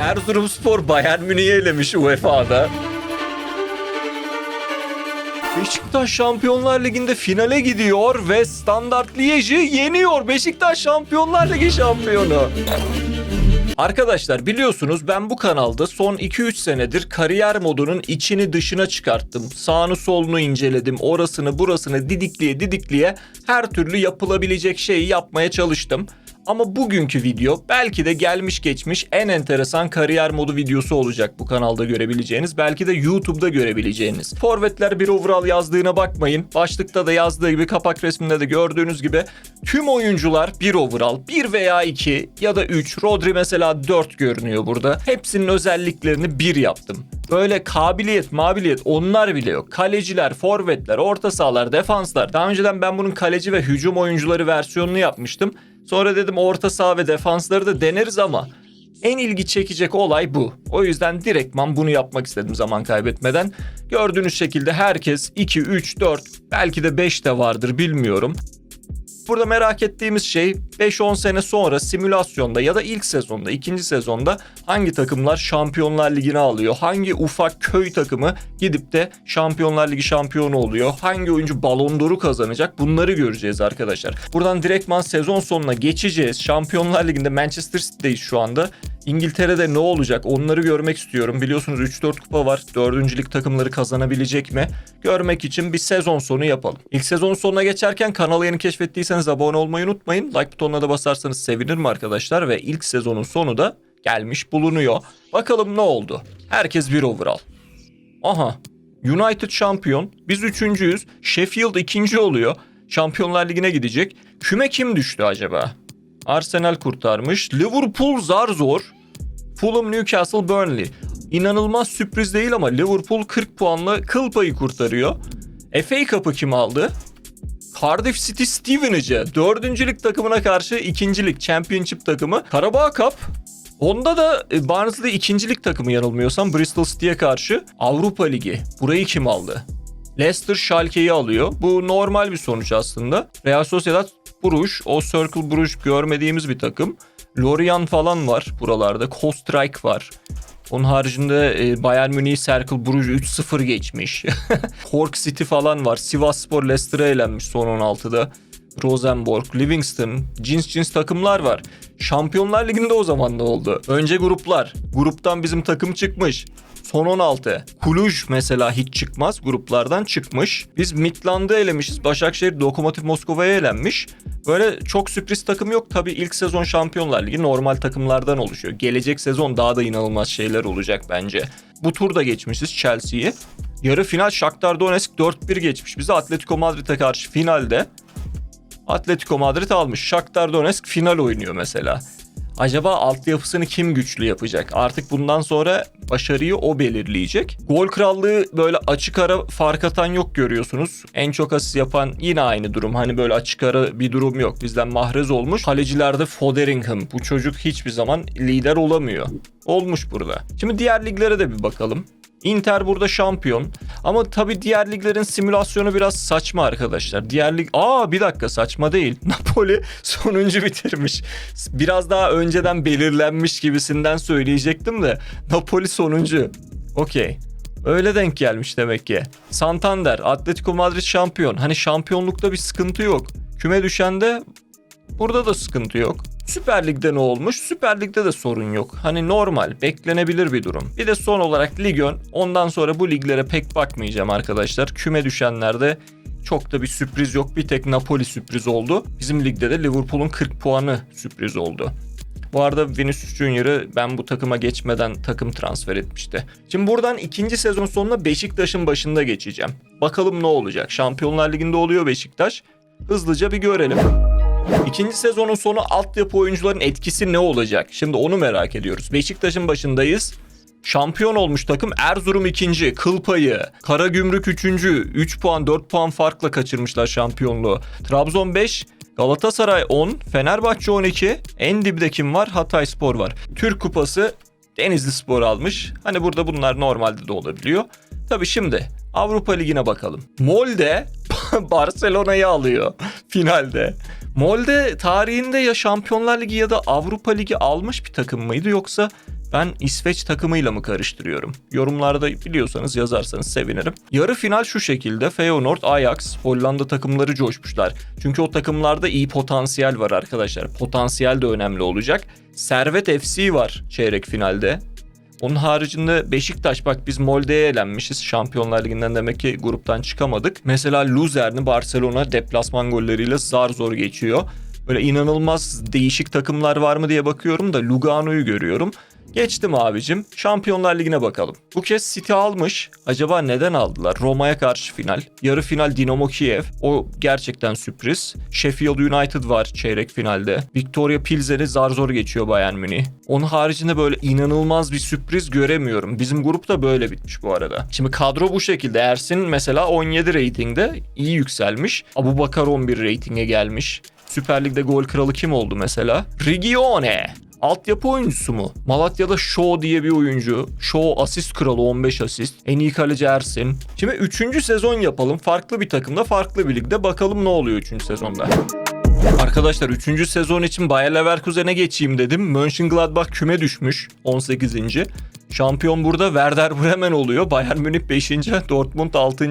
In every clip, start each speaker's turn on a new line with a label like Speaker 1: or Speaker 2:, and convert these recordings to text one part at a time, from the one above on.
Speaker 1: Erzurumspor Bayern Münih'i elemiş UEFA'da. Beşiktaş Şampiyonlar Ligi'nde finale gidiyor ve Standart Liège'i yeniyor. Beşiktaş Şampiyonlar Ligi şampiyonu. Arkadaşlar biliyorsunuz ben bu kanalda son 2-3 senedir kariyer modunun içini dışına çıkarttım. Sağını solunu inceledim. Orasını burasını didikliye didikliye her türlü yapılabilecek şeyi yapmaya çalıştım. Ama bugünkü video belki de gelmiş geçmiş en enteresan kariyer modu videosu olacak bu kanalda görebileceğiniz. Belki de YouTube'da görebileceğiniz. Forvetler bir overall yazdığına bakmayın. Başlıkta da yazdığı gibi kapak resminde de gördüğünüz gibi tüm oyuncular bir overall. Bir veya iki ya da üç. Rodri mesela dört görünüyor burada. Hepsinin özelliklerini bir yaptım. Böyle kabiliyet, mabiliyet onlar bile yok. Kaleciler, forvetler, orta sahalar, defanslar. Daha önceden ben bunun kaleci ve hücum oyuncuları versiyonunu yapmıştım. Sonra dedim orta saha ve defansları da deneriz ama en ilgi çekecek olay bu. O yüzden direktman bunu yapmak istedim zaman kaybetmeden. Gördüğünüz şekilde herkes 2, 3, 4 belki de 5 de vardır bilmiyorum. Burada merak ettiğimiz şey 5-10 sene sonra simülasyonda ya da ilk sezonda, ikinci sezonda hangi takımlar Şampiyonlar Ligi'ni alıyor? Hangi ufak köy takımı gidip de Şampiyonlar Ligi şampiyonu oluyor? Hangi oyuncu Ballon d'Or'u kazanacak? Bunları göreceğiz arkadaşlar. Buradan direktman sezon sonuna geçeceğiz. Şampiyonlar Ligi'nde Manchester City'deyiz şu anda. İngiltere'de ne olacak onları görmek istiyorum. Biliyorsunuz 3-4 kupa var. Dördüncülük takımları kazanabilecek mi? Görmek için bir sezon sonu yapalım. İlk sezon sonuna geçerken kanalı yeni keşfettiyseniz abone olmayı unutmayın. Like butonuna da basarsanız sevinirim arkadaşlar. Ve ilk sezonun sonu da gelmiş bulunuyor. Bakalım ne oldu? Herkes bir overall. Aha. United şampiyon. Biz üçüncüyüz. Sheffield ikinci oluyor. Şampiyonlar Ligi'ne gidecek. Küme kim düştü acaba? Arsenal kurtarmış. Liverpool zar zor. Fulham, Newcastle, Burnley. İnanılmaz sürpriz değil ama Liverpool 40 puanla kıl payı kurtarıyor. FA Cup'ı kim aldı? Cardiff City Stevenage. Dördüncülük takımına karşı ikincilik Championship takımı. Carabao Cup. Onda da e, Barnsley ikincilik takımı yanılmıyorsam Bristol City'ye karşı Avrupa Ligi. Burayı kim aldı? Leicester Schalke'yi alıyor. Bu normal bir sonuç aslında. Real Sociedad Bruges, o Circle Bruges görmediğimiz bir takım. Lorient falan var buralarda. Kostrike var. Onun haricinde e, Bayern Münih Circle Bruges 3-0 geçmiş. Cork City falan var. Sivasspor Leicester'a elenmiş son 16'da. Rosenborg, Livingston, cins cins takımlar var. Şampiyonlar Ligi'nde o zaman ne oldu? Önce gruplar. Gruptan bizim takım çıkmış. Son 16. Kuluj mesela hiç çıkmaz. Gruplardan çıkmış. Biz Midland'ı elemişiz. Başakşehir Lokomotiv Moskova'ya elenmiş. Böyle çok sürpriz takım yok. Tabii ilk sezon Şampiyonlar Ligi normal takımlardan oluşuyor. Gelecek sezon daha da inanılmaz şeyler olacak bence. Bu turda geçmişiz Chelsea'yi. Yarı final Shakhtar Donetsk 4-1 geçmiş bizi Atletico Madrid'e karşı finalde. Atletico Madrid almış. Shakhtar Donetsk final oynuyor mesela. Acaba altyapısını kim güçlü yapacak? Artık bundan sonra başarıyı o belirleyecek. Gol krallığı böyle açık ara fark atan yok görüyorsunuz. En çok asist yapan yine aynı durum. Hani böyle açık ara bir durum yok. Bizden mahrez olmuş. Kalecilerde Foderingham. Bu çocuk hiçbir zaman lider olamıyor. Olmuş burada. Şimdi diğer liglere de bir bakalım. Inter burada şampiyon. Ama tabii diğer liglerin simülasyonu biraz saçma arkadaşlar. Diğer lig... Aa bir dakika saçma değil. Napoli sonuncu bitirmiş. Biraz daha önceden belirlenmiş gibisinden söyleyecektim de. Napoli sonuncu. Okey. Öyle denk gelmiş demek ki. Santander, Atletico Madrid şampiyon. Hani şampiyonlukta bir sıkıntı yok. Küme düşende burada da sıkıntı yok. Süper Lig'de ne olmuş? Süper Lig'de de sorun yok. Hani normal, beklenebilir bir durum. Bir de son olarak Lig Ön. Ondan sonra bu liglere pek bakmayacağım arkadaşlar. Küme düşenlerde çok da bir sürpriz yok. Bir tek Napoli sürpriz oldu. Bizim ligde de Liverpool'un 40 puanı sürpriz oldu. Bu arada Vinicius Junior'ı ben bu takıma geçmeden takım transfer etmişti. Şimdi buradan ikinci sezon sonuna Beşiktaş'ın başında geçeceğim. Bakalım ne olacak? Şampiyonlar Ligi'nde oluyor Beşiktaş. Hızlıca bir görelim. İkinci sezonun sonu altyapı oyuncuların etkisi ne olacak? Şimdi onu merak ediyoruz. Beşiktaş'ın başındayız. Şampiyon olmuş takım Erzurum ikinci, kıl payı, Karagümrük üçüncü, 3 puan 4 puan farkla kaçırmışlar şampiyonluğu. Trabzon 5, Galatasaray 10, Fenerbahçe 12, en dibde kim var? Hatay Spor var. Türk Kupası Denizli Spor almış. Hani burada bunlar normalde de olabiliyor. Tabii şimdi Avrupa Ligi'ne bakalım. Molde Barcelona'yı alıyor finalde. Molde tarihinde ya Şampiyonlar Ligi ya da Avrupa Ligi almış bir takım mıydı yoksa Ben İsveç takımıyla mı karıştırıyorum? Yorumlarda biliyorsanız yazarsanız sevinirim. Yarı final şu şekilde. Feyenoord, Ajax, Hollanda takımları coşmuşlar. Çünkü o takımlarda iyi potansiyel var arkadaşlar. Potansiyel de önemli olacak. Servet FC var çeyrek finalde. Onun haricinde Beşiktaş bak biz Molde'ye elenmişiz. Şampiyonlar Ligi'nden demek ki gruptan çıkamadık. Mesela Luzern'i Barcelona deplasman golleriyle zar zor geçiyor. Böyle inanılmaz değişik takımlar var mı diye bakıyorum da Lugano'yu görüyorum. Geçtim abicim. Şampiyonlar Ligi'ne bakalım. Bu kez City almış. Acaba neden aldılar? Roma'ya karşı final. Yarı final Dinamo Kiev. O gerçekten sürpriz. Sheffield United var çeyrek finalde. Victoria Pilsen'i zar zor geçiyor Bayern Münih. Onun haricinde böyle inanılmaz bir sürpriz göremiyorum. Bizim grup da böyle bitmiş bu arada. Şimdi kadro bu şekilde. Ersin mesela 17 reytingde iyi yükselmiş. Abu Bakar 11 reytinge gelmiş. Süper Lig'de gol kralı kim oldu mesela? Regione. Altyapı oyuncusu mu? Malatya'da Shaw diye bir oyuncu. Shaw asist kralı 15 asist. En iyi kaleci Ersin. Şimdi 3. sezon yapalım. Farklı bir takımda, farklı bir ligde. Bakalım ne oluyor 3. sezonda. Arkadaşlar 3. sezon için Bayer Leverkusen'e geçeyim dedim. Mönchengladbach küme düşmüş 18. Şampiyon burada Werder Bremen oluyor. Bayern Münih 5. Dortmund 6.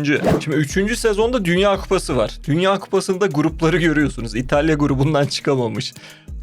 Speaker 1: Şimdi 3. sezonda Dünya Kupası var. Dünya Kupası'nda grupları görüyorsunuz. İtalya grubundan çıkamamış.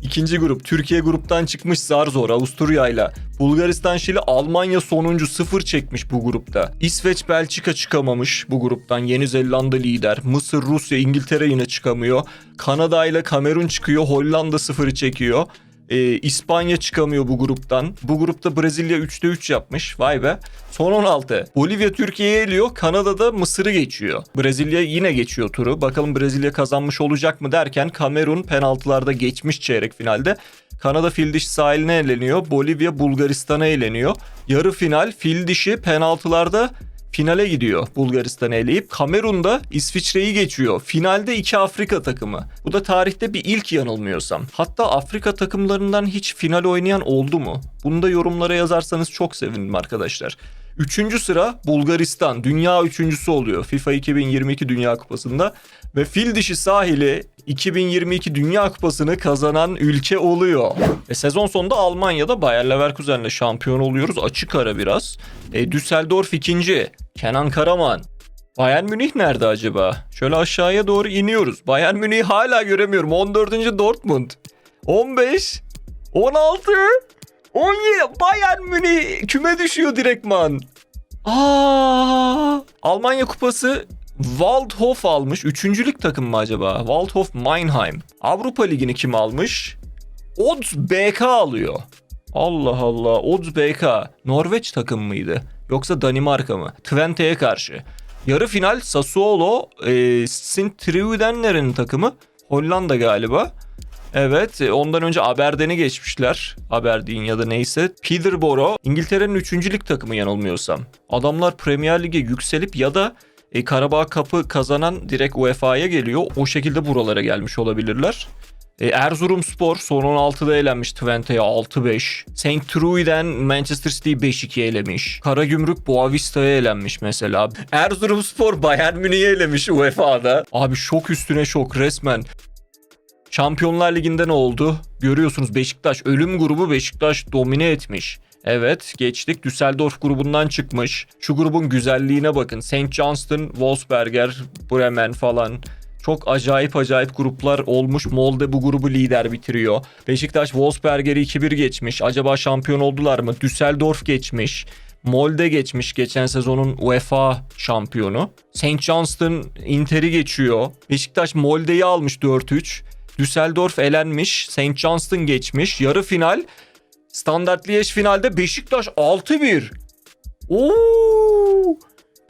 Speaker 1: İkinci grup Türkiye gruptan çıkmış zar zor Avusturya ile. Bulgaristan Şili Almanya sonuncu sıfır çekmiş bu grupta. İsveç Belçika çıkamamış bu gruptan. Yeni Zelanda lider. Mısır Rusya İngiltere yine çıkamıyor. Kanada ile Kamerun çıkıyor. Hollanda sıfırı çekiyor. Ee, İspanya çıkamıyor bu gruptan. Bu grupta Brezilya 3'te 3 yapmış. Vay be. Son 16. Bolivya Türkiye'ye eliyor. Kanada'da Mısır'ı geçiyor. Brezilya yine geçiyor turu. Bakalım Brezilya kazanmış olacak mı derken Kamerun penaltılarda geçmiş çeyrek finalde. Kanada fil dişi sahiline eleniyor. Bolivya Bulgaristan'a eleniyor. Yarı final fil dişi penaltılarda finale gidiyor Bulgaristan'ı eleyip. Kamerun'da İsviçre'yi geçiyor. Finalde iki Afrika takımı. Bu da tarihte bir ilk yanılmıyorsam. Hatta Afrika takımlarından hiç final oynayan oldu mu? Bunu da yorumlara yazarsanız çok sevinirim arkadaşlar. Üçüncü sıra Bulgaristan. Dünya üçüncüsü oluyor FIFA 2022 Dünya Kupası'nda. Ve fil dişi sahili 2022 Dünya Kupası'nı kazanan ülke oluyor. Ve sezon sonunda Almanya'da Bayer Leverkusen'le şampiyon oluyoruz. Açık ara biraz. E, Düsseldorf ikinci. Kenan Karaman. Bayern Münih nerede acaba? Şöyle aşağıya doğru iniyoruz. Bayern Münih'i hala göremiyorum. 14. Dortmund. 15. 16. 17. Bayern Münih küme düşüyor direktman. Aa! Almanya Kupası Waldhof almış. Üçüncülük takım mı acaba? Waldhof Meinheim. Avrupa Ligi'ni kim almış? Odds BK alıyor. Allah Allah. Odds BK. Norveç takım mıydı? Yoksa Danimarka mı? Twente'ye karşı. Yarı final Sassuolo e, Sint-Truidenler'in takımı. Hollanda galiba. Evet e, ondan önce Aberdeen'i geçmişler. Aberdeen ya da neyse. Peterborough İngiltere'nin 3. lig takımı yanılmıyorsam. Adamlar Premier Lig'e yükselip ya da e, Karabağ Cup'ı kazanan direkt UEFA'ya geliyor. O şekilde buralara gelmiş olabilirler. E, Erzurumspor son 16'da elenmiş Twente'ye 6-5. St. Truiden Manchester City 5-2 elemiş. Karagümrük Boavista'ya elenmiş mesela. Erzurumspor Bayern Münih'e elemiş UEFA'da. Abi şok üstüne şok resmen. Şampiyonlar Ligi'nde ne oldu? Görüyorsunuz Beşiktaş ölüm grubu Beşiktaş domine etmiş. Evet geçtik. Düsseldorf grubundan çıkmış. Şu grubun güzelliğine bakın. St. Johnston, Wolfsberger, Bremen falan. Çok acayip acayip gruplar olmuş. Molde bu grubu lider bitiriyor. Beşiktaş Wolfsberger'i 2-1 geçmiş. Acaba şampiyon oldular mı? Düsseldorf geçmiş. Molde geçmiş geçen sezonun UEFA şampiyonu. St. Johnston Inter'i geçiyor. Beşiktaş Molde'yi almış 4-3. Düsseldorf elenmiş. St. Johnston geçmiş. Yarı final. Standart Liège finalde Beşiktaş 6-1. Oo!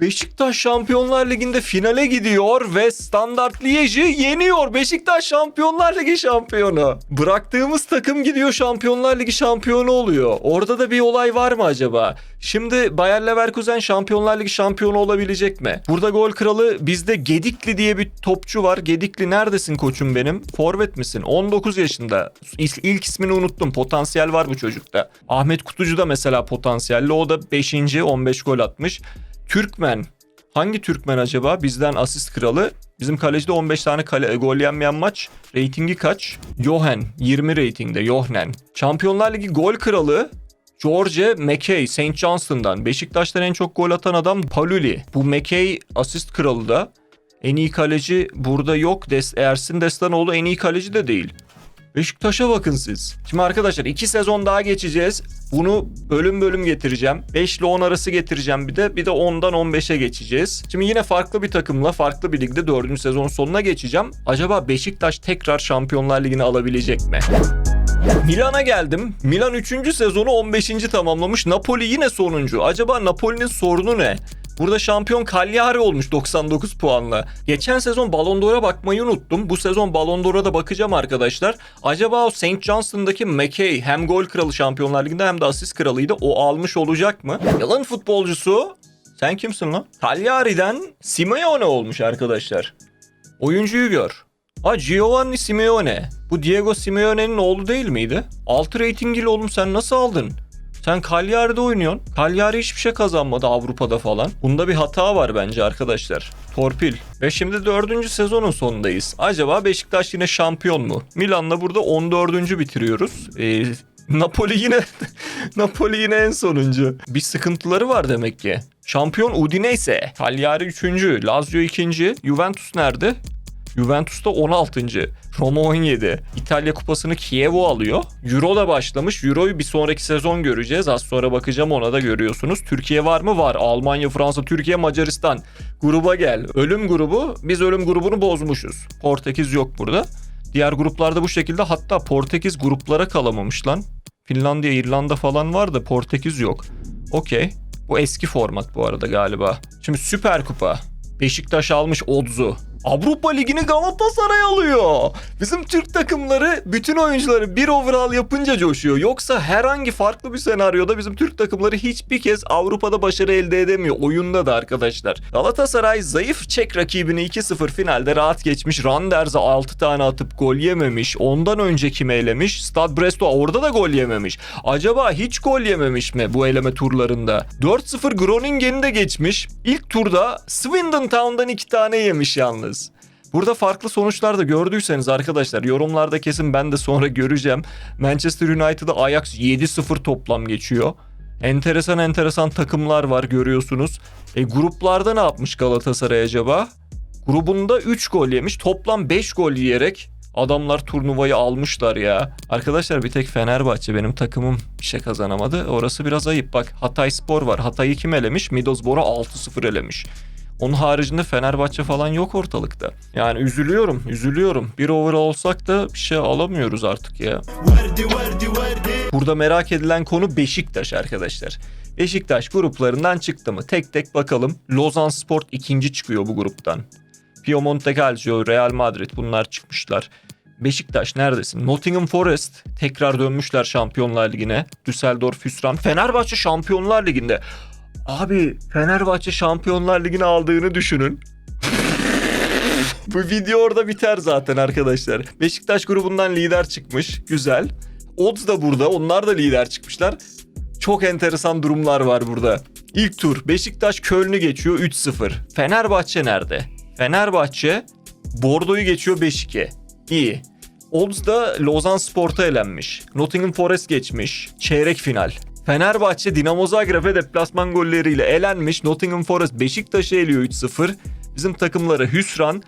Speaker 1: Beşiktaş Şampiyonlar Ligi'nde finale gidiyor ve Standart Liège'i yeniyor. Beşiktaş Şampiyonlar Ligi şampiyonu. Bıraktığımız takım gidiyor Şampiyonlar Ligi şampiyonu oluyor. Orada da bir olay var mı acaba? Şimdi Bayer Leverkusen Şampiyonlar Ligi şampiyonu olabilecek mi? Burada gol kralı bizde Gedikli diye bir topçu var. Gedikli neredesin koçum benim? Forvet misin? 19 yaşında. İlk, ismini unuttum. Potansiyel var bu çocukta. Ahmet Kutucu da mesela potansiyelli. O da 5. 15 gol atmış. Türkmen. Hangi Türkmen acaba? Bizden asist kralı. Bizim kalecide 15 tane kale, gol yenmeyen maç. Ratingi kaç? Johan 20 ratingde. Johnen. Şampiyonlar Ligi gol kralı. George McKay St. Johnston'dan. Beşiktaş'tan en çok gol atan adam Paluli. Bu McKay asist kralı da. En iyi kaleci burada yok. Des Ersin Destanoğlu en iyi kaleci de değil. Beşiktaş'a bakın siz. Şimdi arkadaşlar 2 sezon daha geçeceğiz. Bunu bölüm bölüm getireceğim. 5 ile 10 arası getireceğim bir de. Bir de 10'dan 15'e geçeceğiz. Şimdi yine farklı bir takımla farklı bir ligde 4. sezon sonuna geçeceğim. Acaba Beşiktaş tekrar Şampiyonlar Ligi'ni alabilecek mi? Milan'a geldim. Milan 3. sezonu 15. tamamlamış. Napoli yine sonuncu. Acaba Napoli'nin sorunu ne? Burada şampiyon Cagliari olmuş 99 puanla. Geçen sezon Ballon d'Or'a bakmayı unuttum. Bu sezon Ballon d'Or'a da bakacağım arkadaşlar. Acaba o St. Johnston'daki McKay hem gol kralı Şampiyonlar Ligi'nde hem de asist kralıydı. O almış olacak mı? Yılın futbolcusu sen kimsin lan? Cagliari'den Simeone olmuş arkadaşlar. Oyuncuyu gör. Ha Giovanni Simeone. Bu Diego Simeone'nin oğlu değil miydi? 6 ratingli oğlum sen nasıl aldın? Sen Cagliari'de oynuyorsun. Cagliari hiçbir şey kazanmadı Avrupa'da falan. Bunda bir hata var bence arkadaşlar. Torpil. Ve şimdi dördüncü sezonun sonundayız. Acaba Beşiktaş yine şampiyon mu? Milan'la burada 14. bitiriyoruz. Ee, Napoli yine Napoli yine en sonuncu. Bir sıkıntıları var demek ki. Şampiyon Udinese. Cagliari 3. Lazio 2. Juventus nerede? Juventus'ta 16. Roma 17. İtalya kupasını Kievo alıyor. Euro da başlamış. Euro'yu bir sonraki sezon göreceğiz. Az sonra bakacağım ona da görüyorsunuz. Türkiye var mı? Var. Almanya, Fransa, Türkiye, Macaristan. Gruba gel. Ölüm grubu. Biz ölüm grubunu bozmuşuz. Portekiz yok burada. Diğer gruplarda bu şekilde hatta Portekiz gruplara kalamamış lan. Finlandiya, İrlanda falan var da Portekiz yok. Okey. Bu eski format bu arada galiba. Şimdi Süper Kupa. Beşiktaş almış Odz'u. Avrupa Ligi'ni Galatasaray alıyor. Bizim Türk takımları bütün oyuncuları bir overall yapınca coşuyor. Yoksa herhangi farklı bir senaryoda bizim Türk takımları hiçbir kez Avrupa'da başarı elde edemiyor. Oyunda da arkadaşlar. Galatasaray zayıf Çek rakibini 2-0 finalde rahat geçmiş. Randers'e 6 tane atıp gol yememiş. Ondan önce kim elemiş? Stad Bresto orada da gol yememiş. Acaba hiç gol yememiş mi bu eleme turlarında? 4-0 Groningen'i de geçmiş. İlk turda Swindon Town'dan 2 tane yemiş yalnız. Burada farklı sonuçlar da gördüyseniz arkadaşlar yorumlarda kesin ben de sonra göreceğim. Manchester United'a Ajax 7-0 toplam geçiyor. Enteresan enteresan takımlar var görüyorsunuz. E gruplarda ne yapmış Galatasaray acaba? Grubunda 3 gol yemiş. Toplam 5 gol yiyerek adamlar turnuvayı almışlar ya. Arkadaşlar bir tek Fenerbahçe benim takımım bir şey kazanamadı. Orası biraz ayıp. Bak Hatay Spor var. Hatay'ı kim elemiş? Middlesbrough'u 6-0 elemiş. Onun haricinde Fenerbahçe falan yok ortalıkta. Yani üzülüyorum, üzülüyorum. Bir over olsak da bir şey alamıyoruz artık ya. Burada merak edilen konu Beşiktaş arkadaşlar. Beşiktaş gruplarından çıktı mı? Tek tek bakalım. Lozan Sport ikinci çıkıyor bu gruptan. Piemonte Calcio, Real Madrid bunlar çıkmışlar. Beşiktaş neredesin? Nottingham Forest tekrar dönmüşler Şampiyonlar Ligi'ne. Düsseldorf Hüsran. Fenerbahçe Şampiyonlar Ligi'nde. Abi Fenerbahçe Şampiyonlar Ligi'ni aldığını düşünün. Bu video orada biter zaten arkadaşlar. Beşiktaş grubundan lider çıkmış. Güzel. Odds da burada. Onlar da lider çıkmışlar. Çok enteresan durumlar var burada. İlk tur Beşiktaş Köln'ü geçiyor 3-0. Fenerbahçe nerede? Fenerbahçe Bordo'yu geçiyor 5-2. İyi. Odds da Lozan Sport'a elenmiş. Nottingham Forest geçmiş. Çeyrek final. Fenerbahçe Dinamo Zagreb'e deplasman golleriyle elenmiş. Nottingham Forest Beşiktaş'ı eliyor 3-0. Bizim takımları hüsran.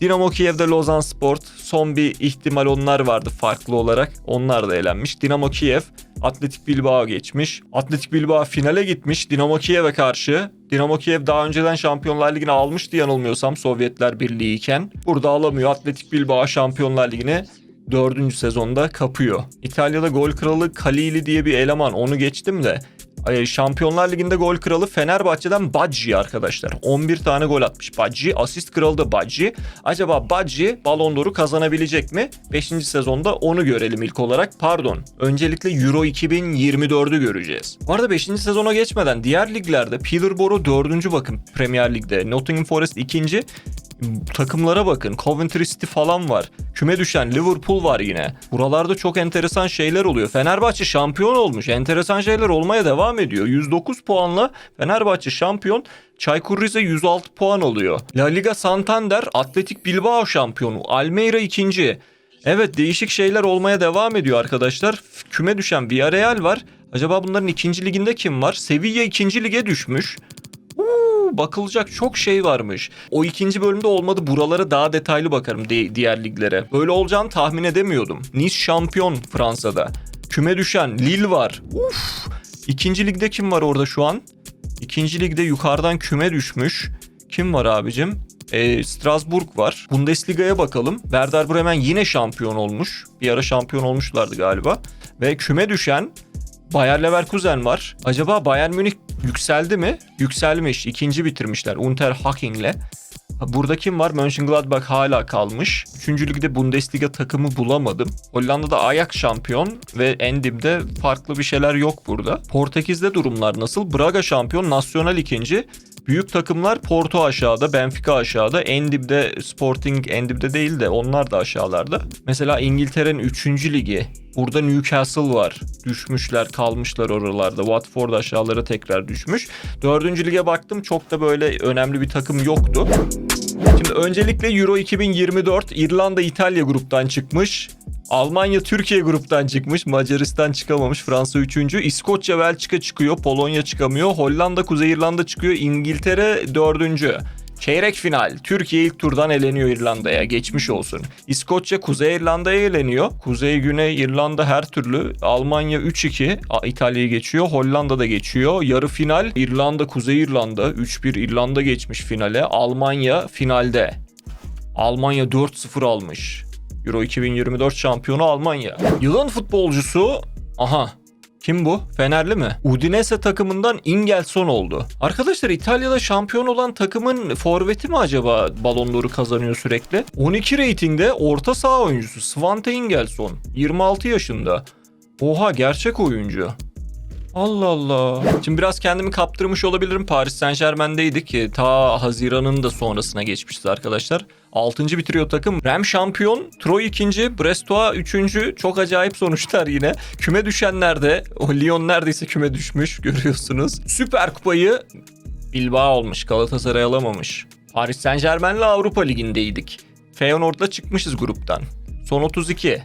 Speaker 1: Dinamo Kiev'de Lozan Sport. Son bir ihtimal onlar vardı farklı olarak. Onlar da elenmiş. Dinamo Kiev Atletik Bilbao geçmiş. Atletik Bilbao finale gitmiş Dinamo Kiev'e karşı. Dinamo Kiev daha önceden Şampiyonlar Ligi'ne almıştı yanılmıyorsam Sovyetler Birliği iken. Burada alamıyor Atletik Bilbao Şampiyonlar Ligi'ne 4. sezonda kapıyor. İtalya'da gol kralı Kalili diye bir eleman onu geçtim de Şampiyonlar Ligi'nde gol kralı Fenerbahçe'den Bacci arkadaşlar. 11 tane gol atmış Bacci. Asist kralı da Bacci. Acaba Bacci Ballon d'Or'u kazanabilecek mi? 5. sezonda onu görelim ilk olarak. Pardon. Öncelikle Euro 2024'ü göreceğiz. Bu arada 5. sezona geçmeden diğer liglerde Peterborough 4. bakın Premier Lig'de. Nottingham Forest 2 takımlara bakın. Coventry City falan var. Küme düşen Liverpool var yine. Buralarda çok enteresan şeyler oluyor. Fenerbahçe şampiyon olmuş. Enteresan şeyler olmaya devam ediyor. 109 puanla Fenerbahçe şampiyon. Çaykur Rize 106 puan oluyor. La Liga Santander Atletik Bilbao şampiyonu. Almeida ikinci. Evet değişik şeyler olmaya devam ediyor arkadaşlar. Küme düşen Villarreal var. Acaba bunların ikinci liginde kim var? Sevilla ikinci lige düşmüş. Bakılacak çok şey varmış. O ikinci bölümde olmadı. Buralara daha detaylı bakarım di- diğer liglere. Böyle olacağını tahmin edemiyordum. Nice şampiyon Fransa'da. Küme düşen Lille var. Uf. İkinci ligde kim var orada şu an? İkinci ligde yukarıdan küme düşmüş. Kim var abicim? Ee, Strasbourg var. Bundesliga'ya bakalım. Werder Bremen yine şampiyon olmuş. Bir ara şampiyon olmuşlardı galiba. Ve küme düşen Bayer Leverkusen var. Acaba Bayern Münih yükseldi mi? Yükselmiş. İkinci bitirmişler Unterhaching'le. Burada kim var? Mönchengladbach hala kalmış. Üçüncü ligde Bundesliga takımı bulamadım. Hollanda'da Ajax şampiyon ve en dibde farklı bir şeyler yok burada. Portekiz'de durumlar nasıl? Braga şampiyon, Nacional ikinci. Büyük takımlar Porto aşağıda, Benfica aşağıda. En dibde Sporting en dibde değil de onlar da aşağılarda. Mesela İngiltere'nin 3. ligi. Burada Newcastle var. Düşmüşler, kalmışlar oralarda. Watford aşağılara tekrar düşmüş. 4. lige baktım çok da böyle önemli bir takım yoktu. Şimdi öncelikle Euro 2024 İrlanda İtalya gruptan çıkmış. Almanya Türkiye gruptan çıkmış. Macaristan çıkamamış. Fransa 3. İskoçya Belçika çıkıyor. Polonya çıkamıyor. Hollanda Kuzey İrlanda çıkıyor. İngiltere 4. Çeyrek final. Türkiye ilk turdan eleniyor İrlanda'ya. Geçmiş olsun. İskoçya Kuzey İrlanda'ya eleniyor. Kuzey Güney İrlanda her türlü. Almanya 3-2 A- İtalya'yı geçiyor. Hollanda da geçiyor. Yarı final İrlanda Kuzey İrlanda 3-1 İrlanda geçmiş finale. Almanya finalde. Almanya 4-0 almış. Euro 2024 şampiyonu Almanya. Yılın futbolcusu aha kim bu? Fenerli mi? Udinese takımından Ingelson oldu. Arkadaşlar İtalya'da şampiyon olan takımın forveti mi acaba Ballon d'Or'u kazanıyor sürekli? 12 reytingde orta saha oyuncusu Svante Ingelson. 26 yaşında. Oha gerçek oyuncu. Allah Allah. Şimdi biraz kendimi kaptırmış olabilirim. Paris Saint Germain'deydik ta Haziran'ın da sonrasına geçmişiz arkadaşlar. 6. bitiriyor takım. Rem şampiyon, Troy 2. Brestoa 3. Çok acayip sonuçlar yine. Küme düşenler o Lyon neredeyse küme düşmüş görüyorsunuz. Süper Kupayı Bilbao olmuş. Galatasaray alamamış. Paris Saint Germain'le Avrupa Ligi'ndeydik. Feyenoord'la çıkmışız gruptan. Son 32.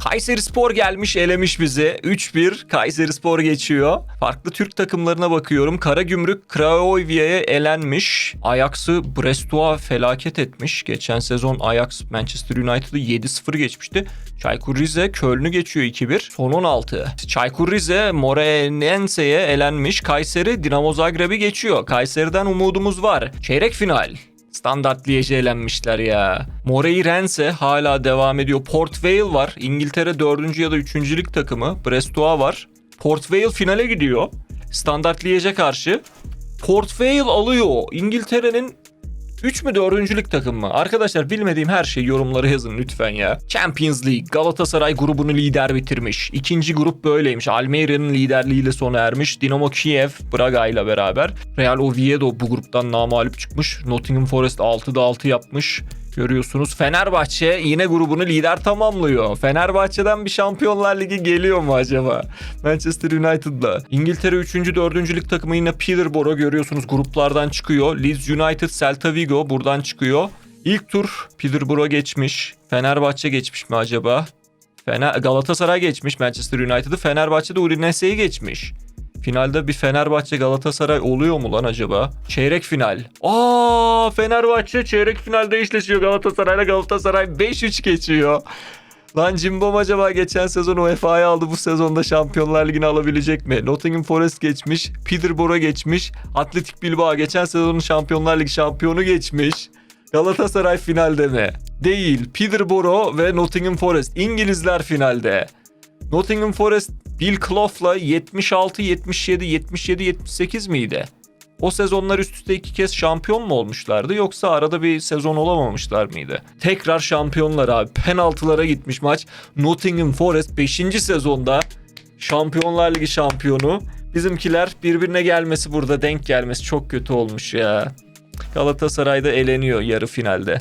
Speaker 1: Kayseri Spor gelmiş elemiş bizi. 3-1 Kayseri Spor geçiyor. Farklı Türk takımlarına bakıyorum. Karagümrük Craiovie'ye elenmiş. Ajax'ı Brestoa felaket etmiş. Geçen sezon Ajax Manchester United'ı 7-0 geçmişti. Çaykur Rize Köln'ü geçiyor 2-1. Son 16. Çaykur Rize Morenense'ye elenmiş. Kayseri Dinamo Zagreb'i geçiyor. Kayseri'den umudumuz var. Çeyrek final. Standart Liège'e elenmişler ya. Moreirense hala devam ediyor. Port Vale var. İngiltere 4. ya da 3. lig takımı. Brestoa var. Port Vale finale gidiyor. Standart Liège'e karşı. Port Vale alıyor. İngiltere'nin 3 mü 4. lig takım mı? Arkadaşlar bilmediğim her şeyi yorumlara yazın lütfen ya. Champions League Galatasaray grubunu lider bitirmiş. İkinci grup böyleymiş. Almeia'nın liderliğiyle sona ermiş. Dinamo Kiev Braga ile beraber. Real Oviedo bu gruptan namalip çıkmış. Nottingham Forest 6'da 6 yapmış. Görüyorsunuz Fenerbahçe yine grubunu lider tamamlıyor. Fenerbahçe'den bir Şampiyonlar Ligi geliyor mu acaba? Manchester United'la. İngiltere 3. 4. lig takımı yine Peterborough görüyorsunuz gruplardan çıkıyor. Leeds United, Celta Vigo buradan çıkıyor. İlk tur Peterborough geçmiş. Fenerbahçe geçmiş mi acaba? Fener Galatasaray geçmiş Manchester United'ı. Fenerbahçe de Udinese'yi geçmiş. Finalde bir Fenerbahçe Galatasaray oluyor mu lan acaba? Çeyrek final. Aa Fenerbahçe çeyrek finalde eşleşiyor Galatasaray'la Galatasaray 5-3 geçiyor. Lan Cimbom acaba geçen sezon UEFA'yı aldı bu sezonda Şampiyonlar Ligi'ni alabilecek mi? Nottingham Forest geçmiş, Peterborough geçmiş, Atletik Bilbao geçen sezonun Şampiyonlar Ligi şampiyonu geçmiş. Galatasaray finalde mi? Değil. Peterborough ve Nottingham Forest. İngilizler finalde. Nottingham Forest Bill Clough'la 76, 77, 77, 78 miydi? O sezonlar üst üste iki kez şampiyon mu olmuşlardı yoksa arada bir sezon olamamışlar mıydı? Tekrar şampiyonlar abi. Penaltılara gitmiş maç. Nottingham Forest 5. sezonda Şampiyonlar Ligi şampiyonu. Bizimkiler birbirine gelmesi burada denk gelmesi çok kötü olmuş ya. Galatasaray'da eleniyor yarı finalde.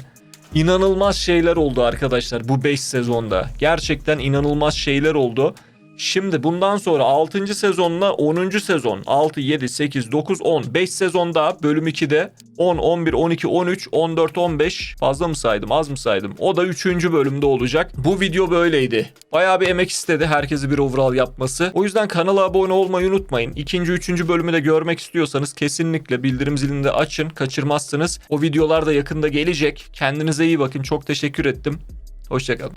Speaker 1: İnanılmaz şeyler oldu arkadaşlar bu 5 sezonda. Gerçekten inanılmaz şeyler oldu. Şimdi bundan sonra 6. sezonla 10. sezon 6, 7, 8, 9, 10. 5 sezonda bölüm 2'de 10, 11, 12, 13, 14, 15 fazla mı saydım az mı saydım? O da 3. bölümde olacak. Bu video böyleydi. Bayağı bir emek istedi herkesi bir overall yapması. O yüzden kanala abone olmayı unutmayın. İkinci, üçüncü bölümü de görmek istiyorsanız kesinlikle bildirim zilini de açın. Kaçırmazsınız. O videolar da yakında gelecek. Kendinize iyi bakın. Çok teşekkür ettim. Hoşçakalın.